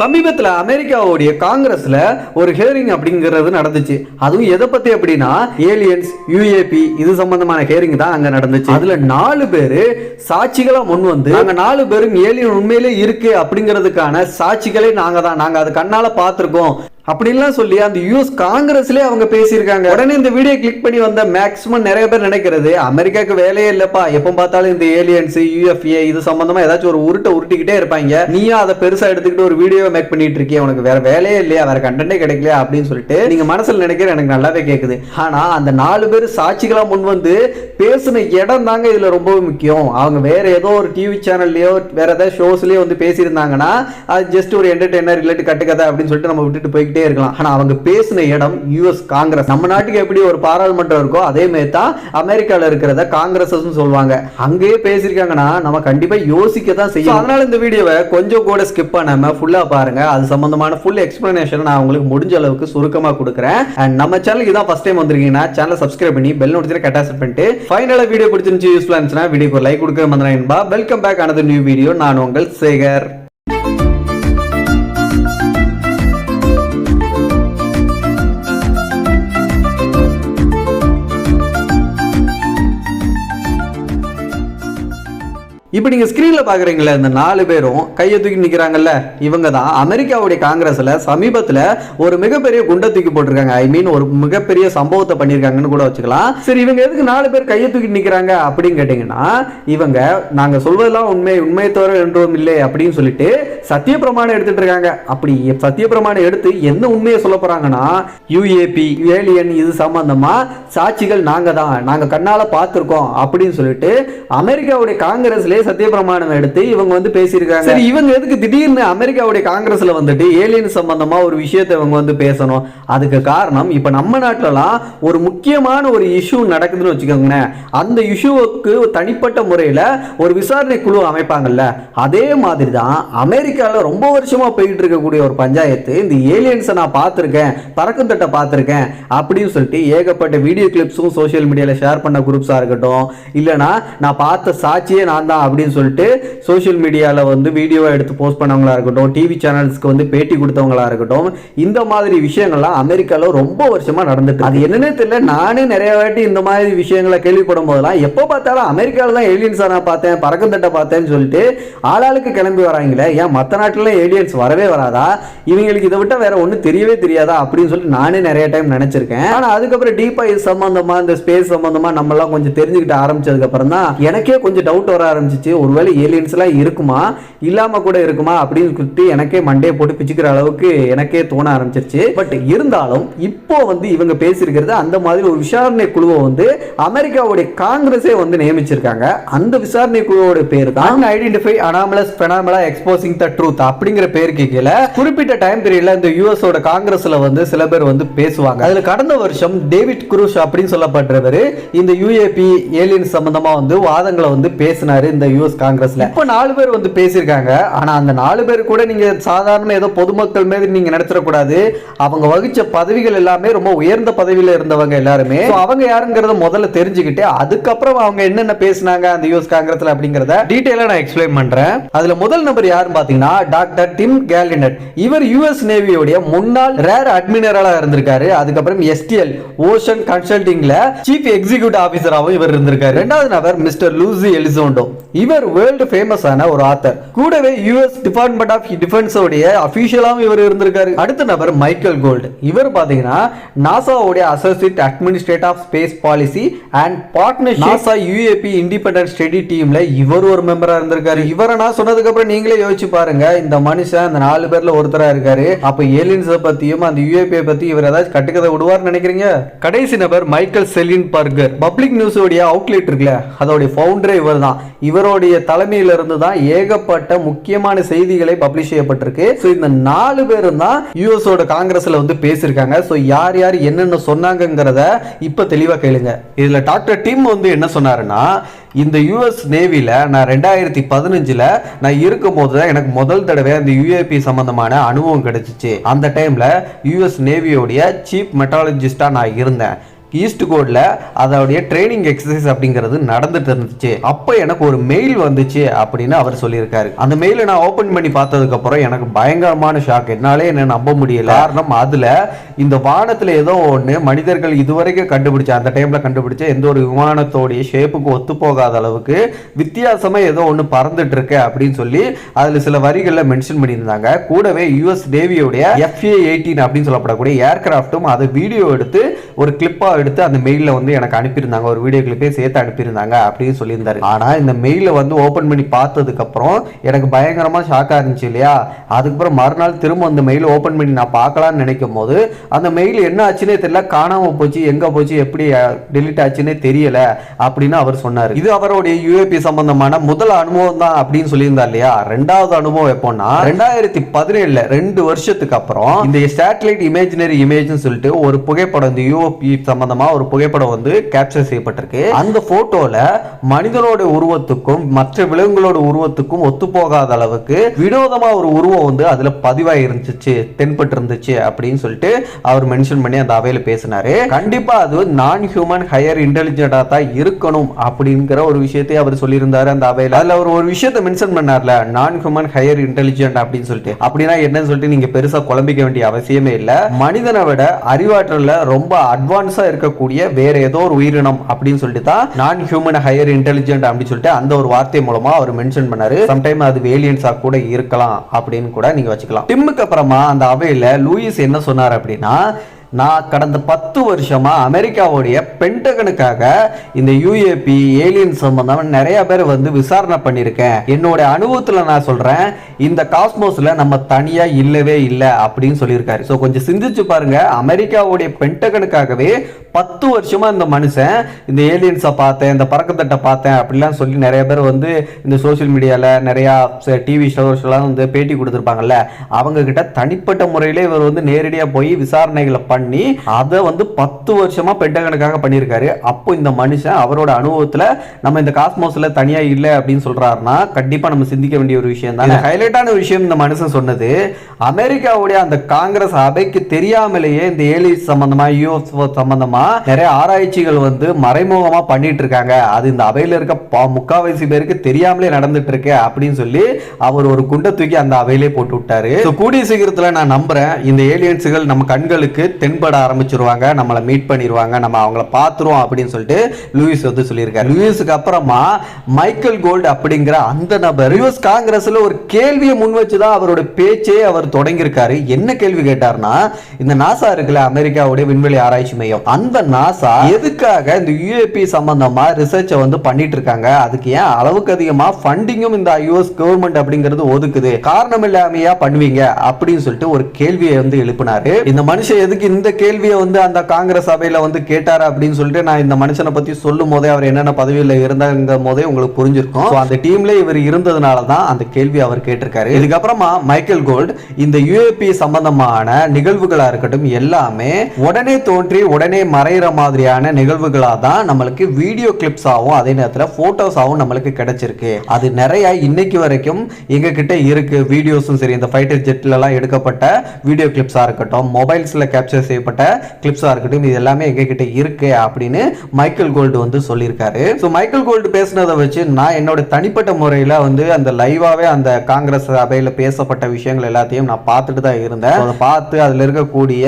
சமீபத்தில் அமெரிக்காவுடைய காங்கிரஸில் ஒரு ஹியரிங் அப்படிங்கிறது நடந்துச்சு. அதுவும் எதை பற்றி அப்படின்னா ஏலியன்ஸ் யூஏபி இது சம்பந்தமான ஹியரிங் தான் அங்கே நடந்துச்சு. அதில் நாலு பேர் சாட்சிகளாக முன் வந்து அங்கே நாலு பேரும் ஏலியன் உண்மையிலே இருக்கு அப்படிங்கிறதுக்கான சாட்சிகளே நாங்கள் தான். நாங்கள் அது கண்ணால் பார்த்துருக்கோம். அப்படின்லாம் சொல்லி அந்த யூஎஸ் காங்கிரஸ்லேயே அவங்க பேசியிருக்காங்க. உடனே இந்த வீடியோ கிளிக் பண்ணி வந்த மேக்ஸிமம் நிறைய பேர் நினைக்கிறது அமெரிக்காவுக்கு வேலையே இல்லப்பா. எப்போ பார்த்தாலும் இந்த ஏலியன்ஸ் யூஎஃப்ஏ இது சம்பந்தமா ஏதாச்சும் ஒரு உருட்டை உருட்டிக்கிட்டே இருப்பாங்க. நீயும் அதை பெருசா எடுத்துக்கிட்டு ஒரு வீடியோ மேக் பண்ணிட்டு இருக்கிய. உனக்கு வேற வேலையே இல்லையா? வேற கண்டென்ட்டே கிடைக்கலையா? அப்படின்னு சொல்லிட்டு நீங்க மனசுல நினைக்கிற எனக்கு நல்லாவே கேக்குது. ஆனா அந்த நாலு பேர் சாட்சிகளா முன் வந்து பேசின இடம் தாங்க இதுல ரொம்ப முக்கியம். அவங்க வேற ஏதோ ஒரு டிவி சேனல்லையோ வேற ஏதாவது ஷோஸ்லயோ வந்து பேசியிருந்தாங்கன்னா அது ஜஸ்ட் ஒரு என்டர்டைனர் ரிலேட் கட்டுக்கதை அப்படின்னு சொல்லிட்டு நம்ம விட்டுட்டு போய்கிட்டே இருக்கலாம். ஆனா அவங்க பேசின இடம் யூஎஸ் காங்கிரஸ் நம்ம நாட்டுக்கு எப்படி ஒரு பாராளுமன்றம் இருக்கோ அதே மாதிரி தான் அமெரிக்காவில் இருக்கிறத காங்கிரஸ் சொல்லுவாங்க. அங்கேயே பேசியிருக்காங்கன்னா நம்ம கண்டிப்பாக யோசிக்க தான் செய்யும் அதனால இந்த வீடியோவை கொஞ்சம் கூட ஸ்கிப் பண்ணாமல் ஃபுல்லாக பாருங்க. அது சம்பந்தமான ஃபுல் எக்ஸ்பிளனேஷன் நான் உங்களுக்கு முடிஞ்ச அளவுக்கு சுருக்கமாக கொடுக்குறேன். அண்ட் நம்ம சேனலுக்கு இதான் ஃபர்ஸ்ட் டைம் வந்திருக்கீங்கன்னா சேனலை சப்ஸ்கிரைப் பண்ணி பெல் நோட்டிஃபிகேஷன் கட்டா பண்ணிட்டு ஃபைனலாக வீடியோ பிடிச்சிருந்துச்சு யூஸ்ஃபுல்லாக இருந்துச்சுன்னா வீடியோக்கு லைக் கொடுக்க மந்திரா வெல்கம் பேக் அனது நியூ வீடியோ நான் உங்கள் சேகர். இப்போ நீங்கள் ஸ்க்ரீனில் பாக்குறீங்களா இந்த நாலு பேரும் கையை தூக்கி நிக்கிறாங்கல்ல இவங்க தான் அமெரிக்காவுடைய காங்கிரஸ்ல சமீபத்தில் ஒரு மிகப்பெரிய குண்டை தூக்கி போட்டிருக்காங்க. ஐ மீன் ஒரு மிகப்பெரிய சம்பவத்தை பண்ணியிருக்காங்கன்னு கூட வச்சுக்கலாம். சரி இவங்க எதுக்கு நாலு பேர் கையை தூக்கி நிக்கிறாங்க அப்படின்னு கேட்டீங்கன்னா இவங்க நாங்க சொல்வதெல்லாம் உண்மை உண்மை தவிர என்றும் இல்லை அப்படின்னு சொல்லிட்டு சத்திய பிரமாணம் எடுத்துட்டு இருக்காங்க. அப்படி சத்திய பிரமாணம் எடுத்து என்ன உண்மையை சொல்ல போறாங்கன்னா யூஏபி ஏலியன் இது சம்பந்தமாக சாட்சிகள் நாங்கள் தான் நாங்க கண்ணால பார்த்திருக்கோம் அப்படின்னு சொல்லிட்டு அமெரிக்காவுடைய காங்கிரஸ்லேயே சத்திய பிரமாணம் எடுத்து இவங்க வந்து பேசியிருக்காங்க. சரி இவங்க எதுக்கு திடீர்னு அமெரிக்காவுடைய காங்கிரஸ்ல வந்துட்டு ஏலியன் சம்பந்தமா ஒரு விஷயத்தை இவங்க வந்து பேசணும்? அதுக்கு காரணம் இப்ப நம்ம நாட்டிலலாம் ஒரு முக்கியமான ஒரு இஷ்யூ நடக்குதுன்னு வச்சுக்கோங்களேன். அந்த இஷ்யூவுக்கு தனிப்பட்ட முறையில் ஒரு விசாரணை குழு அமைப்பாங்கல்ல அதே மாதிரி தான் அமெரிக்காவில் ரொம்ப வருஷமா போயிட்டு இருக்கக்கூடிய ஒரு பஞ்சாயத்து இந்த ஏலியன்ஸை நான் பார்த்துருக்கேன் பறக்கும் தட்டை பார்த்துருக்கேன் அப்படின்னு சொல்லிட்டு ஏகப்பட்ட வீடியோ கிளிப்ஸும் சோஷியல் மீடியாவில் ஷேர் பண்ண குரூப்ஸாக இருக்கட்டும் இல்லைனா நான் பார்த்த சாட்சியே நான் தான் அப்படின்னு சொல்லிட்டு சோஷியல் மீடியாவில் வந்து வீடியோவை எடுத்து போஸ்ட் பண்ணவங்களா இருக்கட்டும் டிவி சேனல்ஸ்க்கு வந்து பேட்டி கொடுத்தவங்களா இருக்கட்டும் இந்த மாதிரி விஷயங்கள்லாம் அமெரிக்காவில் ரொம்ப வருஷமா நடந்துட்டு அது என்னன்னே தெரியல. நானே நிறைய வாட்டி இந்த மாதிரி விஷயங்களை கேள்விப்படும் போதெல்லாம் எப்போ பார்த்தாலும் அமெரிக்காவில் தான் ஏலியன்ஸை நான் பார்த்தேன் பறக்கந்தட்டை பார்த்தேன்னு சொல்லிட்டு ஆளாளுக்கு கிளம்பி வராங்களே ஏன் மற்ற நாட்டில் ஏலியன்ஸ் வரவே வராதா? இவங்களுக்கு இதை விட்டால் வேற ஒன்றும் தெரியவே தெரியாதா? அப்படின்னு சொல்லிட்டு நானே நிறைய டைம் நினச்சிருக்கேன். ஆனால் அதுக்கப்புறம் டீப்பாக இது சம்மந்தமாக இந்த ஸ்பேஸ் சம்மந்தமாக நம்மலாம் கொஞ்சம் தெரிஞ்சுக்கிட்ட ஆரம்பிச்சதுக்கப்புறம் தான் எனக்கே கொஞ்சம் டவுட் வர ஆரம்பிச்சிச்சு. ஒருவேளை ஏலியன்ஸ்லாம் இருக்குமா? இல்லாம கூட இருக்குமா? அப்படின்னு சொல்லிட்டு எனக்கே மண்டே போட்டு பிச்சுக்கிற அளவுக்கு எனக்கே தோண ஆரம்பிச்சிருச்சு. பட் இருந்தாலும் இப்போ வந்து இவங்க பேசியிருக்கிறது அந்த மாதிரி ஒரு விசாரணை குழுவை வந்து அமெரிக்காவுடைய காங்கிரஸே வந்து நியமிச்சிருக்காங்க. அந்த விசாரணை குழுவோட பேர் தான் ஐடென்டிஃபை அனாமலஸ் பெனாமலா எக்ஸ்போசிங் த ட்ரூத் அப்படிங்கிற பேருக்கு கீழே குறிப்பிட்ட டைம் பீரியட்ல இந்த யூஎஸ் ஓட காங்கிரஸ்ல வந்து சில பேர் வந்து பேசுவாங்க. அதுல கடந்த வருஷம் டேவிட் குரூஷ் அப்படின்னு சொல்லப்படுறவர் இந்த யூஏபி ஏலியன் சம்பந்தமா வந்து வாதங்களை வந்து பேசினாரு. இந்த யூஎஸ் காங்கிரஸ்ல இப்போ நாலு பேர் வந்து பேசியிருக்காங்க. ஆனா அந்த நாலு பேர் கூட நீங்க சாதாரண ஏதோ பொதுமக்கள் மாதிரி நீங்க நடத்திடக்கூடாது அவங்க வகிச்ச பதவிகள் எல்லாமே ரொம்ப உயர்ந்த பதவியில இருந்தவங்க எல்லாருமே. அவங்க யாருங்கிறத முதல்ல தெரிஞ்சுக்கிட்டு அதுக்கப்புறம் அவங்க என்னென்ன பேசினாங்க அந்த யூஎஸ் காங்கிரஸ்ல அப்படிங்கறத டீட்டெயிலா நான் எக்ஸ்பிளைன் பண்றேன். அதுல முதல் நபர் யாருன்னு பாத்தீங்கன்னா டாக்டர் டிம் கேலினட். இவர் யூஎஸ் நேவியோடைய முன்னாள் ரேர் அட்மினரலா இருந்திருக்காரு. அதுக்கப்புறம் எஸ்டிஎல் ஓஷன் கன்சல்டிங்ல சீஃப் எக்ஸிகியூட்டிவ் ஆபீசராகவும் இவர் இருந்திருக்காரு. ரெண்டாவது நபர் மிஸ்டர் லூசி எலிசோண்டோ. இவர் இவர் வேர்ல்டு ஃபேமஸான ஒரு ஆத்தர் கூடவே யூஎஸ் டிபார்ட்மெண்ட் ஆஃப் டிஃபென்ஸ் உடைய அபிஷியலாவும் இவர் இருந்திருக்காரு. அடுத்த நபர் மைக்கேல் கோல்டு இவர் பார்த்தீங்கன்னா நாசாவுடைய associate administrate of space policy and partnership NASA UAP independent study டீம்ல இவர் ஒரு மெம்பரா இருந்திருக்காரு. இவரை நான் சொன்னதுக்கு அப்புறம் நீங்களே யோசிச்சு பாருங்க. இந்த மனுஷன் அந்த நாலு பேர்ல ஒருத்தரா இருக்காரு. அப்ப ஏலியன்ஸை பத்தியும் அந்த யூஏபியை பத்தி இவர் ஏதாச்சும் கட்டுக்கதை விடுவார்னு நினைக்கிறீங்க? கடைசி நபர் Michael Shellenberger public news உடைய அவுட்லெட் இருக்குல்ல அதோடைய ஃபவுண்டரே இவர் தான் இவரோட தலைமையில இருந்து தான் ஏகப்பட்ட முக்கியமான செய்திகளை பப்ளிஷ் செய்யப்பட்டிருக்கு. ஸோ இந்த நாலு பேரும் தான் யூஎஸோட காங்கிரஸ்ல வந்து பேசியிருக்காங்க. ஸோ யார் யார் என்னென்ன சொன்னாங்கங்கிறத இப்போ தெளிவாக கேளுங்க. இதில் டாக்டர் டிம் வந்து என்ன சொன்னாருன்னா இந்த யூஎஸ் நேவியில் நான் ரெண்டாயிரத்தி பதினஞ்சில் நான் இருக்கும்போது தான் எனக்கு முதல் தடவை அந்த யூஏபி சம்மந்தமான அனுபவம் கிடைச்சிச்சு. அந்த டைமில் யூஎஸ் நேவியோடைய சீஃப் மெட்டாலஜிஸ்டாக நான் இருந்தேன். ஈஸ்ட் கோடில் அதோடைய ட்ரைனிங் எக்ஸசைஸ் அப்படிங்கிறது நடந்துட்டு இருந்துச்சு. அப்போ எனக்கு ஒரு மெயில் வந்துச்சு அப்படின்னு அவர் சொல்லியிருக்காரு. அந்த மெயிலை நான் ஓப்பன் பண்ணி பார்த்ததுக்கப்புறம் எனக்கு பயங்கரமான ஷாக் என்னாலே என்ன நம்ப முடியல. காரணம் அதில் இந்த வானத்தில் ஏதோ ஒன்று மனிதர்கள் இதுவரைக்கும் கண்டுபிடிச்ச அந்த டைமில் கண்டுபிடிச்ச எந்த ஒரு விமானத்தோடைய ஷேப்புக்கு ஒத்து போகாத அளவுக்கு வித்தியாசமாக ஏதோ ஒன்று பறந்துட்டு இருக்கு அப்படின்னு சொல்லி அதில் சில வரிகளில் மென்ஷன் பண்ணியிருந்தாங்க. கூடவே யூஎஸ் நேவியோடைய எஃப்ஏ எயிட்டீன் அப்படின்னு சொல்லப்படக்கூடிய ஏர்கிராஃப்ட்டும் அதை வீடியோ எடுத்து ஒரு கிளிப்பாக எடுத்து அந்த மெயிலில் வந்து எனக்கு அனுப்பியிருந்தாங்க. ஒரு வீடியோ கிளிப்பே சேர்த்து அனுப்பியிருந்தாங்க அப்படின்னு சொல்லியிருந்தாரு. ஆனால் இந்த மெயிலை வந்து ஓப்பன் பண்ணி பார்த்ததுக்கப்புறம் எனக்கு பயங்கரமாக ஷாக்கா இருந்துச்சு இல்லையா? அதுக்கப்புறம் மறுநாள் திரும்ப அந்த மெயில் ஓப்பன் பண்ணி நான் பார்க்கலான்னு நினைக்கும் போது அந்த மெயில் என்ன ஆச்சுன்னே தெரியல. காணாமல் போச்சு எங்கே போச்சு எப்படி டெலிட் ஆச்சுன்னே தெரியல அப்படின்னு அவர் சொன்னார். இது அவருடைய யூஏபி சம்பந்தமான முதல் அனுபவம் தான் அப்படின்னு சொல்லியிருந்தார் இல்லையா? ரெண்டாவது அனுபவம் எப்போன்னா ரெண்டாயிரத்தி பதினேழுல ரெண்டு வருஷத்துக்கு அப்புறம் இந்த சேட்டலைட் இமேஜினரி இமேஜ்னு சொல்லிட்டு ஒரு புகைப்படம் இந்த யூஓபி சம்பந்தமா ஒரு புகைப்படம் வந்து கேப்சர் செய்யப்பட்டிருக்கு. அந்த போட்டோல மனிதனோட உருவத்துக்கும் மற்ற விலங்குகளோட உருவத்துக்கும் ஒத்து போகாத அளவுக்கு வினோதமாக ஒரு உருவம் வந்து அதில் பதிவாக இருந்துச்சு தென்பட்டு இருந்துச்சு அப்படின்னு சொல்லிட்டு அவர் மென்ஷன் பண்ணி அந்த அவையில் பேசினாரு. கண்டிப்பாக அது நான் ஹியூமன் ஹையர் இன்டெலிஜென்ட்டாக தான் இருக்கணும் அப்படிங்கிற ஒரு விஷயத்தை அவர் சொல்லியிருந்தாரு அந்த அவையில். அதில் அவர் ஒரு விஷயத்தை மென்ஷன் பண்ணார்ல நான் ஹியூமன் ஹையர் இன்டெலிஜென்ட் அப்படின்னு சொல்லிட்டு. அப்படின்னா என்னன்னு சொல்லிட்டு நீங்கள் பெருசாக குழம்பிக்க வேண்டிய அவசியமே இல்லை. மனிதனை விட அறிவாற்றலில் ரொம்ப அட்வான்ஸாக இருக்க இருக்கக்கூடிய வேற ஏதோ ஒரு உயிரினம் அப்படின்னு சொல்லிட்டு தான் நான் ஹியூமன் ஹையர் இன்டெலிஜென்ட் அப்படின்னு சொல்லிட்டு அந்த ஒரு வார்த்தை மூலமா அவர் மென்ஷன் பண்ணாரு. சம்டைம் அது வேலியன்ஸா கூட இருக்கலாம் அப்படின்னு கூட நீங்க வச்சுக்கலாம். டிம்முக்கு அப்புறமா அந்த அவையில லூயிஸ் என்ன சொன்னார் அப்படின்னா நான் கடந்த பத்து வருஷமா அமெரிக்காவுடைய பென்டகனுக்காக இந்த யூஏபி ஏலியன் சம்பந்தமா நிறைய பேர் வந்து விசாரணை பண்ணியிருக்கேன். என்னோட அனுபவத்தில் நான் சொல்றேன் இந்த காஸ்மோஸ்ல நம்ம தனியா இல்லவே இல்லை அப்படின்னு சொல்லியிருக்காரு. ஸோ கொஞ்சம் சிந்திச்சு பாருங்க அமெரிக்காவுடைய பென்டகனுக்காகவே பத்து வருஷமா இந்த மனுஷன் இந்த ஏலியன்ஸை பார்த்தேன் இந்த பறக்கத்தட்டை பார்த்தேன் அப்படிலாம் சொல்லி நிறைய பேர் வந்து இந்த சோஷியல் மீடியாவில் நிறையா டிவி ஷோஸ்லாம் வந்து பேட்டி கொடுத்துருப்பாங்கல்ல அவங்க கிட்ட தனிப்பட்ட முறையிலே இவர் வந்து நேரடியாக போய் விசாரணைகளை பண்ணி அதை வந்து பத்து வருஷமா பெண்டகனுக்காக பண்ணியிருக்காரு. அப்போ இந்த மனுஷன் அவரோட அனுபவத்தில் நம்ம இந்த காஸ்மோஸில் தனியாக இல்லை அப்படின்னு சொல்றாருன்னா கண்டிப்பாக நம்ம சிந்திக்க வேண்டிய ஒரு விஷயம் தான். ஹைலைட்டான விஷயம் இந்த மனுஷன் சொன்னது. அமெரிக்காவுடைய அந்த காங்கிரஸ் அவைக்கு தெரியாமலேயே இந்த ஏலியன்ஸ் சம்பந்தமா யூஎஃப்ஓ சம்பந்தமா நிறைய ஆராய்ச்சிகள் வந்து மறைமுகமா பண்ணிட்டு இருக்காங்க. அது இந்த அவையில இருக்க முக்காவாசி பேருக்கு தெரியாமலே நடந்துட்டு இருக்கு அப்படின்னு சொல்லி அவர் ஒரு குண்டை தூக்கி அந்த அவையிலே போட்டு விட்டாரு. கூடிய சீக்கிரத்துல நான் நம்புறேன். இந்த ஏலியன்ஸுகள் நம்ம கண்களுக்கு தென்பட ஆரம்பிச்சிருவாங்க நம்மளை மீட் பண்ணிடுவாங்க நம்ம அவங்கள பார்த்துருவோம் அப்படின்னு சொல்லிட்டு லூயிஸ் வந்து சொல்லியிருக்காரு. லூயிஸுக்கு அப்புறமா மைக்கேல் கோல்டு அப்படிங்கிற அந்த நபர் யூஎஸ் காங்கிரஸ்ல ஒரு கேள்வியை முன் வச்சு தான் அவரோட பேச்சே அவர் தொடங்கியிருக்காரு. என்ன கேள்வி கேட்டார்னா இந்த நாசா இருக்குல்ல அமெரிக்காவுடைய விண்வெளி ஆராய்ச்சி மையம். அந்த நாசா எதுக்காக இந்த யூஏபி சம்பந்தமா ரிசர்ச்சை வந்து பண்ணிட்டு இருக்காங்க அதுக்கு ஏன் அளவுக்கு அதிகமா ஃபண்டிங்கும் இந்த யூஎஸ் கவர்மெண்ட் அப்படிங்கிறது ஒதுக்குது? காரணம் இல்லாமையா பண்ணுவீங்க? அப்படின்னு சொல்லிட்டு ஒரு கேள்வியை வந்து எழுப்பினாரு. இந்த மனுஷன் எதுக்கு இந்த கேள்வியை வந்து அந்த காங்கிரஸ் சபையில் வந்து கேட்டார் அப்படின்னு சொல்லிட்டு நான் இந்த மனுஷனை பற்றி சொல்லும் போதே அவர் என்னென்ன பதவியில் இருந்தாங்க போதே உங்களுக்கு புரிஞ்சிருக்கும். அந்த டீம்ல இவர் இருந்ததுனால தான் அந்த கேள்வி அவர் கேட்டிருக்காரு. இதுக்கப்புறமா மைக்கேல் கோல்ட் இந்த யூஏபி சம்பந்தமான நிகழ்வுகளாக இருக்கட்டும் எல்லாமே உடனே தோன்றி உடனே மறையிற மாதிரியான நிகழ்வுகளாக தான் நம்மளுக்கு வீடியோ கிளிப்ஸாகவும் அதே நேரத்தில் ஃபோட்டோஸாகவும் நம்மளுக்கு கிடைச்சிருக்கு. அது நிறைய இன்னைக்கு வரைக்கும் எங்ககிட்ட இருக்கு. வீடியோஸும் சரி இந்த ஃபைட்டர் ஜெட்லலாம் எடுக்கப்பட்ட வீடியோ கிளிப்ஸாக இருக்கட்டும் மொபைல்ஸில் கேப்சர்ஸ் செய்யப்பட்ட கிளிப்ஸாக இருக்கட்டும் இது எல்லாமே எங்ககிட்ட இருக்கு அப்படின்னு மைக்கேல் கோல்டு வந்து சொல்லியிருக்காரு. ஸோ மைக்கேல் கோல்டு பேசுனதை வச்சு நான் என்னோட தனிப்பட்ட முறையில் வந்து அந்த லைவாகவே அந்த காங்கிரஸ் சபையில் பேசப்பட்ட விஷயங்கள் எல்லாத்தையும் நான் பார்த்துட்டு தான் இருந்தேன். அதை பார்த்து அதில் இருக்கக்கூடிய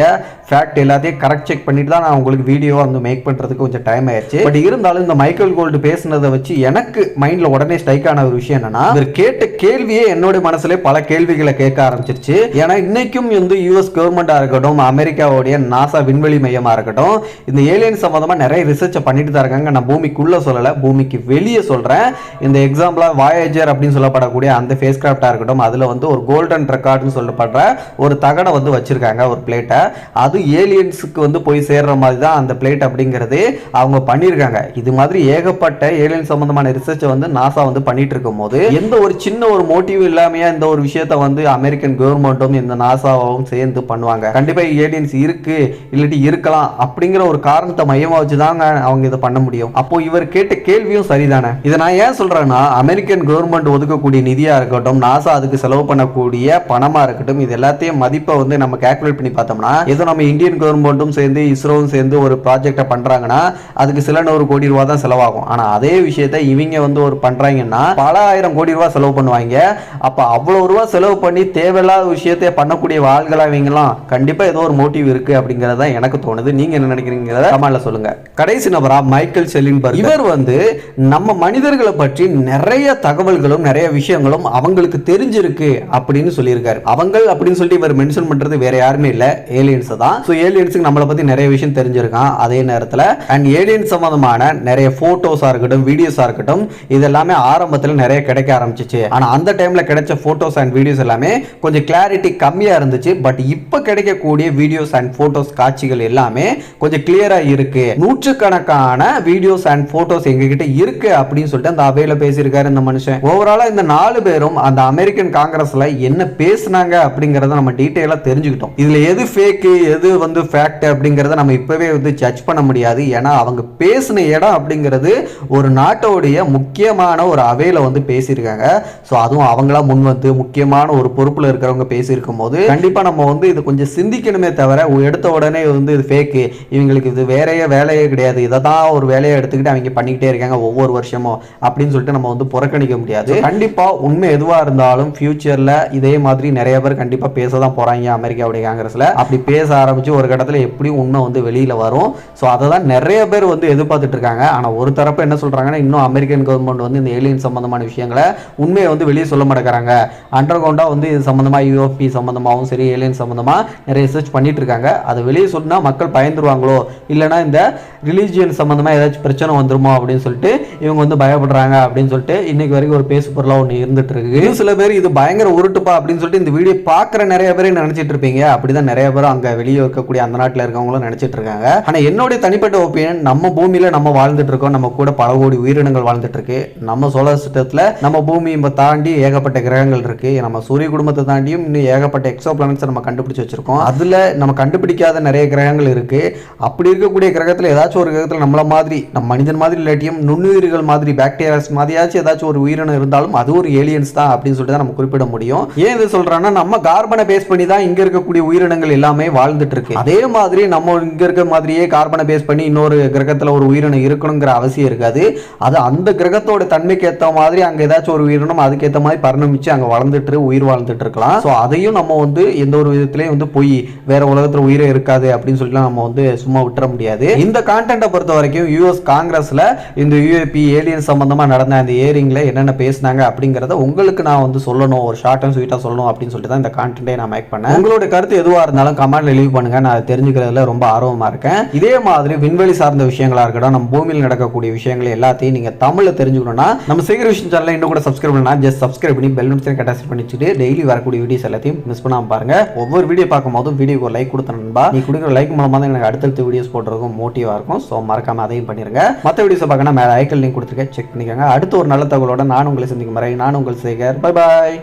ஃபேக்ட் எல்லாத்தையும் கரெக்ட் செக் பண்ணிட்டு தான் நான் உங்களுக்கு வீடியோ வந்து மேக் பண்ணுறதுக்கு கொஞ்சம் டைம் ஆயிடுச்சு. பட் இருந்தாலும் இந்த மைக்கேல் கோல்டு பேசுனதை வச்சு எனக்கு மைண்டில் உடனே ஸ்ட்ரைக் ஆன ஒரு விஷயம் என்னன்னா இவர் கேட்ட கேள்வியே என்னோட மனசுல பல கேள்விகளை கேட்க ஆரம்பிச்சிருச்சு. ஏன்னா இன்னைக்கும் வந்து யூஎஸ் கவர்மெண்ட்டாக இருக்கட்டும் அமெரிக்காவுடைய நாசா விண்வெளி மையமாக இருக்கட்டும் இந்த ஏலியன் சம்பந்தமாக நிறைய ரிசர்ச்சை பண்ணிட்டு தான் இருக்காங்க. நான் பூமிக்குள்ளே சொல்லலை பூமிக்கு வெளியே சொல்கிறேன் இந்த எக்ஸாம்பிளாக வாயேஜர் அப்படின்னு சொல்லப்படக்கூடிய அந்த ஃபேஸ் கிராஃப்டாக இருக்கட்டும் அதில் வந்து ஒரு கோல்டன் ரெக்கார்டுன்னு சொல்லப்படுற ஒரு தகடை வந்து வச்சிருக்காங்க ஒரு பிளேட்டை அது ஏலியன்ஸுக்கு வந்து போய் சேர்ற மாதிரி தான் அந்த பிளேட் அப்படிங்கிறது அவங்க பண்ணியிருக்காங்க. இது மாதிரி ஏகப்பட்ட ஏலியன் சம்பந்தமான ரிசர்ச்சை வந்து நாசா வந்து பண்ணிட்டு இருக்கும் போது எந்த ஒரு சின்ன ஒரு மோட்டிவ் இல்லாமையா இந்த ஒரு விஷயத்த வந்து அமெரிக்கன் கவர்மெண்ட்டும் இந்த நாசாவும் சேர்ந்து பண்ணுவாங்க. கண்டிப்பா ஏலியன்ஸ் இருக்கு இல்லாட்டி இருக்கலாம் அப்படிங்கிற ஒரு காரணத்தை மையமா வச்சுதாங்க அவங்க இதை பண்ண முடியும். அப்போ இவர் கேட்ட கேள்வியும் சரிதானே? இதை நான் ஏன் சொல்றேன்னா அமெரிக்கன் கவர்மெண்ட் ஒதுக்கக்கூடிய நிதியா இருக்கட்டும் நாசா அதுக்கு செலவு பண்ணக்கூடிய பணமா இருக்கட்டும் இது எல்லாத்தையும் மதிப்பை வந்து நம்ம கால்குலேட் பண்ணி பார்த்தோம்னா ஏதோ நம்ம நம்ம இந்தியன் கவர்மெண்ட்டும் சேர்ந்து இஸ்ரோவும் சேர்ந்து ஒரு ப்ராஜெக்டை பண்ணுறாங்கன்னா அதுக்கு சில நூறு கோடி ரூபா தான் செலவாகும். ஆனால் அதே விஷயத்தை இவங்க வந்து ஒரு பண்ணுறாங்கன்னா பல ஆயிரம் கோடி ரூபா செலவு பண்ணுவாங்க. அப்போ அவ்வளோ ரூபா செலவு பண்ணி தேவையில்லாத விஷயத்தை பண்ணக்கூடிய வாழ்களாக இவங்கலாம் கண்டிப்பாக ஏதோ ஒரு மோட்டிவ் இருக்குது அப்படிங்கிறது தான் எனக்கு தோணுது. நீங்கள் என்ன நினைக்கிறீங்கிறத கமெண்ட்ல சொல்லுங்கள் கடைசி நபரா மைக்கேல் செலின்பர் இவர் வந்து நம்ம மனிதர்களை பற்றி நிறைய தகவல்களும் நிறைய விஷயங்களும் அவங்களுக்கு தெரிஞ்சிருக்கு அப்படின்னு சொல்லியிருக்காரு. அவங்கள் அப்படின்னு சொல்லிட்டு இவர் மென்ஷன் பண்ணுறது வேற யாருமே இல்லை. ஏலியன்ஸை தான். ஸோ ஏலியன்ஸுக்கு நம்மளை பத்தி நிறைய விஷயம் தெரிஞ்சிருக்கான். அதே நேரத்தில் அண்ட் ஏலியன் சம்மந்தமான நிறைய ஃபோட்டோஸாக இருக்கட்டும் வீடியோஸா இருக்கட்டும் இது எல்லாமே ஆரம்பத்தில் நிறைய கிடைக்க ஆரம்பிச்சிச்சு. ஆனால் அந்த டைம்ல கிடைச்ச ஃபோட்டோஸ் அண்ட் வீடியோஸ் எல்லாமே கொஞ்சம் கிளாரிட்டி கம்மியா இருந்துச்சு. பட் இப்போ கிடைக்கக்கூடிய வீடியோஸ் அண்ட் ஃபோட்டோஸ் காட்சிகள் எல்லாமே கொஞ்சம் கிளியராக இருக்கு. நூற்றுக்கணக்கான வீடியோஸ் அண்ட் ஃபோட்டோஸ் எங்ககிட்ட இருக்கு அப்படின்னு சொல்லிட்டு அந்த அவையில் பேசியிருக்காரு இந்த மனுஷன். ஓவராலாக இந்த நாலு பேரும் அந்த அமெரிக்கன் காங்கிரஸ்ல என்ன பேசுனாங்க அப்படிங்கிறத நம்ம டீட்டெயிலாக தெரிஞ்சுக்கிட்டோம். இதில் எது ஃபேக்கு எது வந்து ஃபேக்ட் அப்படிங்கிறத நம்ம இப்போவே வந்து ஜட்ஜ் பண்ண முடியாது. ஏன்னா அவங்க பேசின இடம் அப்படிங்கிறது ஒரு நாட்டோடைய முக்கியமான ஒரு அவையில் வந்து பேசியிருக்காங்க. ஸோ அதுவும் அவங்களா முன் வந்து முக்கியமான ஒரு பொறுப்பில் இருக்கிறவங்க பேசியிருக்கும் போது கண்டிப்பாக நம்ம வந்து இது கொஞ்சம் சிந்திக்கணுமே தவிர எடுத்த உடனே வந்து இது ஃபேக்கு இவங்களுக்கு இது வேறையே வேலையே கிடையாது. இதை தான் ஒரு வேலையை எடுத்துக்கிட்டு அவங்க பண்ணிக்கிட்டே இருக்காங்க ஒவ்வொரு வருஷமும் அப்படின்னு சொல்லிட்டு நம்ம வந்து புறக்கணிக்க முடியாது. கண்டிப்பாக உண்மை எதுவாக இருந்தாலும் ஃபியூச்சரில் இதே மாதிரி நிறைய பேர் கண்டிப்பாக பேச தான் போகிறாங்க அமெரிக்காவுடைய காங்கிரஸில். அப்படி பேச ஆரம்பித்து ஒரு கட்டத்தில் எப்படியும் உண்மை வந்து வெளியில் வரும். ஸோ அதை தான் நிறைய பேர் வந்து எதிர்பார்த்துட்டு இருக்காங்க. ஆனால் ஒரு தரப்பு என்ன சொல்றாங்கன்னா இன்னும் அமெரிக்கன் கவர்மெண்ட் வந்து இந்த ஏலியன் சம்மந்தமான விஷயங்களை உண்மையை வந்து வெளியே சொல்ல மாட்டேங்கிறாங்க. அண்டர் கிரவுண்டாக வந்து இது சம்மந்தமாக யூஎஃபி சம்மந்தமாகவும் சரி ஏலியன் சம்மந்தமாக நிறைய ரிசர்ச் பண்ணிட்டு இருக்காங்க. அதை வெளியே சொன்னால் மக்கள் பயந்துருவாங்களோ? இல்லைன்னா இந்த ரிலீஜியன் சம்மந்தமாக ஏதாச்சும் பிரச்சனை வந்துருமோ அப்படின்னு சொல்லிட்டு இவங்க வந்து பயப்படுறாங்க அப்படின்னு சொல்லிட்டு இன்னைக்கு வரைக்கும் ஒரு பேசு பொருளாக ஒன்று இருந்துட்டு இருக்கு. சில பேர் இது பயங்கர உருட்டுப்பா அப்படின்னு சொல்லிட்டு இந்த வீடியோ பார்க்குற நிறைய பேர் நினச்சிட்டு இருப்பீங்க? அப்படிதான் நிறைய பேர் அங்கே வெளியே இருக்கக்கூடிய அந்த நாட்டில் இருக்கவங்களும் நினச்சிட்டு இருக்காங்க. ஆனால் என்னுடைய தனிப்பட்ட ஒப்பீனியன் நம்ம பூமியில் நம்ம வாழ்ந்துட்டு இருக்கோம். நம்ம கூட பல கோடி உயிரினங்கள் வாழ்ந்துட்டு இருக்கு. நம்ம சோலார் சிஸ்டத்தில் நம்ம பூமியை தாண்டி ஏகப்பட்ட கிரகங்கள் இருக்கு. நம்ம சூரிய குடும்பத்தை தாண்டியும் இன்னும் ஏகப்பட்ட எக்ஸோ பிளானட்ஸை நம்ம கண்டுபிடிச்சு வச்சிருக்கோம். அதுல நம்ம கண்டுபிடிக்காத நிறைய கிரகங்கள் இருக்கு. அப்படி இருக்கக்கூடிய கிரகத்தில் ஏதாச்சும் ஒரு கிரகத்தில் நம்மள மாதிரி நம்ம மனிதன் மாதிரி இல்லாட்டியும் நுண்ணுயிர்கள் மாதிரி பாக்டீரியாஸ் மாதிரியாச்சும் ஏதாச்சும் ஒரு உயிரினம் இருந்தாலும் அது ஒரு ஏலியன்ஸ் தான் அப்படின்னு சொல்லிட்டு தான் நம்ம குறிப்பிட முடியும். ஏன் இது சொல்றேன்னா நம்ம கார்பனை பேஸ் பண்ணி தான் இங்க இருக்கக்கூடிய உயிரினங்கள் எல்லாமே வாழ்ந்துட்டு இருக்கு அதே மாதிரி நம்ம இங்க இருக்கிற மாதிரியே கார்பனை பேஸ் பண்ணி இன்னொரு கிரகத்துல ஒரு உயிரினம் இருக்கணுங்கிற அவசியம் இருக்காது. அது அந்த கிரகத்தோட தன்மைக்கு ஏத்த மாதிரி அங்க ஏதாச்சும் ஒரு உயிரினம் அதுக்கேற்ற மாதிரி பரிணமிச்சு அங்க வளர்ந்துட்டு உயிர் வாழ்ந்துட்டு இருக்கலாம். ஸோ அதையும் நம்ம வந்து எந்த ஒரு விதத்திலையும் வந்து போய் வேற உலகத்துல உயிரே இருக்காது அப்படின்னு சொல்லிட்டு நம்ம வந்து சும்மா விட்டுற முடியாது. இந்த கான்டென்ட்டை பொறுத்த வரைக்கும் யூஎஸ் காங்கிரஸ்ல இந்த யூஏபி ஏலியன் சம்பந்தமா நடந்த அந்த ஏரிங்ல என்னென்ன பேசினாங்க அப்படிங்கறத உங்களுக்கு நான் வந்து சொல்லணும். ஒரு ஷார்ட் அண்ட் ஸ்வீட்டா சொல்லணும் அப்படின்னு சொல்லிட்டு தான் இந்த கான்டென்ட்டை நான் மேக் பண்ணேன். உங்களோட கருத்து எதுவா இருந்தாலும் கமெண்ட்ல லீவ் பண்ணுங்க. நான் அதை தெரிஞ்சுக்கிறதுல ரொம்ப ஆர்வமா இருக்கேன். இதே மாதிரி விண்வெளி சார்ந்த விஷயங்களா இருக்கட்டும் நம்ம பூமியில் நடக்கக்கூடிய விஷயங்கள் எல்லாத்தையும் நீங்கள் தமிழில் தெரிஞ்சுக்கணும்னா நம்ம சீக்கிர விஷயம் சேனலில் இன்னும் கூட சப்ஸ்கிரைப் பண்ணலாம் ஜஸ்ட் சப்ஸ்கிரைப் பண்ணி பெல் நோட்டிஃபிகேஷன் கட்டாசி பண்ணிச்சுட்டு டெய்லி வரக்கூடிய வீடியோஸ் எல்லாத்தையும் மிஸ் பண்ணாமல் பாருங்க. ஒவ்வொரு வீடியோ பார்க்கும் போதும் வீடியோக்கு ஒரு லைக் கொடுத்த நண்பா. நீ கொடுக்குற லைக் மூலமாக தான் எனக்கு அடுத்தடுத்த வீடியோஸ் போடுறதுக்கும் மோட்டிவாக இருக்கும். ஸோ மறக்காம அதையும் பண்ணிருங்க. மற்ற வீடியோஸை பார்க்கணும் மேலே ஐக்கல் லிங்க் கொடுத்துருக்கேன். செக் பண்ணிக்கோங்க. அடுத்த ஒரு நல்ல தகவலோட நான் உங்களை சந்திக்கும் வரை நான் உங்கள் சேகர். Bye bye